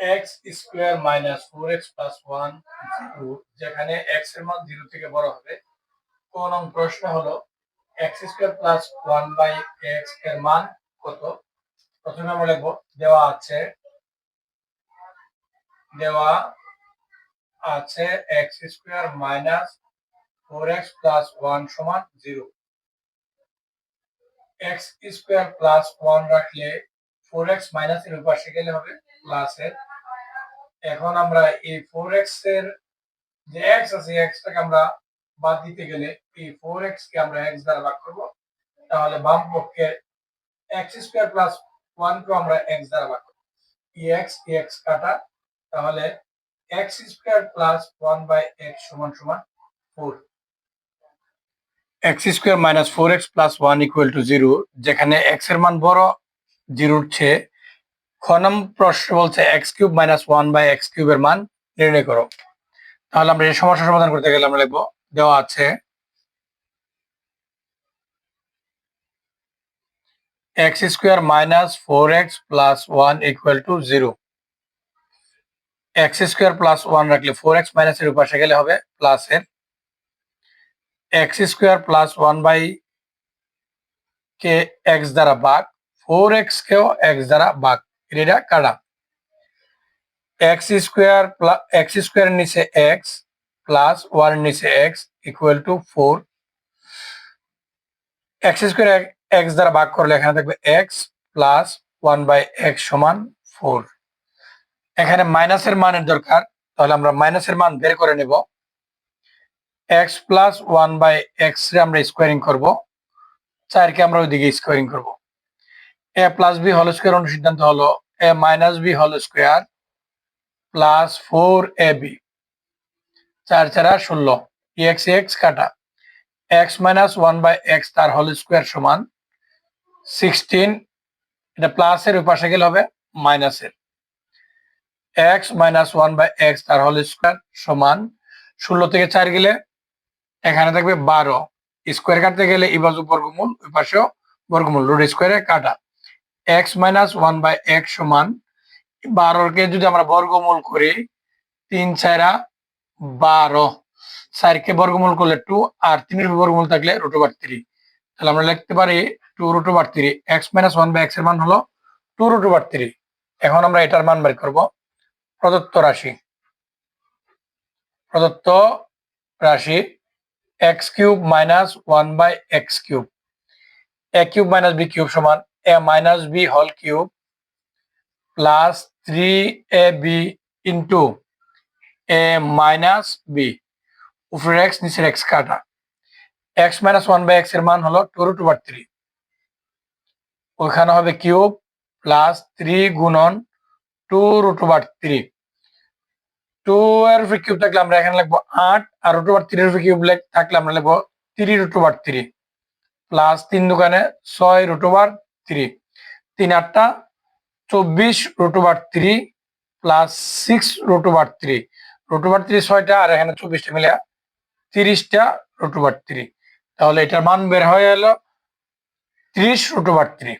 X square minus four x plus one যেখানে এক্সের মান জিরো থেকে বড় হবে। কোন প্রশ্ন হলো x square plus one by এক্সের মান কত? প্রথমে আমরা লিখব, দেওয়া আছে দেওয়া আছে x square minus four x plus one সমান zero x square plus one রাখলে ফোর এক্স মাইনাস এর পাশে গেলে হবে প্লাস এর। এখন আমরা এই ফোর এক্সের যে এক্স আছে এক্সটাকে আমরা বাদ দিতে গেলে এই ফোর এক্স কে আমরা এক্স দ্বারা ভাগ করব। তাহলে বাম পক্ষে এক্স স্কোয়ার প্লাস ওয়ান কে আমরা এক্স দ্বারা ভাগ করব। এক্স এক্স কাটা, তাহলে x square plus one by x সমান সমান four x square minus four x plus one equal to zero যেখানে এক্সের মান বড় জিরোর চেয়ে খ নম্বর প্রশ্ন বলছে x cube minus one by x কিউবের মান নির্ণয় করো। তাহলে আমরা এই সমস্যা সমাধান করতে গেলে আমরা লিখব, দেওয়া আছে x square minus four x plus one equal to zero x square plus one রাখলে ফোর এক্স মাইনাসের উপাশে গেলে হবে প্লাস এর। X square plus one by K x দ্বারা ভাগ ফোর এক্স কেও এক্স দ্বারা ভাগ। এটা কাটা এক্স স্কোয়ার এক্স স্কোয়ারের নিচে এক্স প্লাস ওয়ান নিচে x equal to four x square x দ্বারা ভাগ করলে এখানে থাকবে x plus one by x সমান ফোর এখানে মাইনাসের মানের দরকার, তাহলে আমরা মাইনাসের মান বের করে নেব। X plus one by x রে আমরা স্কোয়ারিং করব। চারকে আমরা ওইদিকে স্কোয়ারিং করব। এ প্লাস বি হল স্কোয়ার অনুসিদ্ধান্ত হলো এ মাইনাস বি হল square plus four a b চার চারা ষোলো। এক্স এক্স কাটা। X minus one by x তার হোল স্কোয়ার সমান সিক্সটিন এটা প্লাসের ওই পাশে গেলে হবে মাইনাসের x minus one by x তার হোল স্কোয়ার সমান ষোলো থেকে চার গেলে এখানে থাকবে বারো। স্কোয়ার কাটতে গেলে এই বাজু বর্গমূল ওই পাশেও বর্গমূল রোড স্কোয়ারে কাটা। X minus one by x সমান বারোকে যদি আমরা বর্গমূল করি, তিন চারা বারো। চারকে বর্গমূল করলে টু আর তিনের বর্গমূল থাকলে রুট ওভার থ্রি তাহলে আমরা লিখতে পারি two root over three x minus one by এক্সের মান হলো টু রুট ওভার থ্রি এখন আমরা এটার মান বের করব, প্রদত্ত রাশি। প্রদত্ত রাশি x cube minus one by x cube a cube minus b cube সমান এ মাইনাস বি হল cube plus three a b into a minus b উপরে এক্স নিচের এক্স কাটা। এক্স মাইনাস ওয়ান বাই এক্সের মান হলো টু রুট ওভার থ্রি ওইখানে হবে কিউব প্লাস থ্রি গুণন two root over three two এর উপরে কিউব থাকলে আমরা এখানে লিখব আট, আর রুট ওভার থ্রি এর উপরে কিউব থাকলে আমরা লিখব three root over three plus তিন দোকানে ছয় রুট ওভার থ্রি তিন আটটা, চব্বিশ root over three plus six root over three root over three ছয়টা আর এখানে চব্বিশটা মিলে তিরিশটা রোটোবার থ্রি তাহলে এটার মান বের হয়ে এলো ত্রিশ রোটোবার থ্রি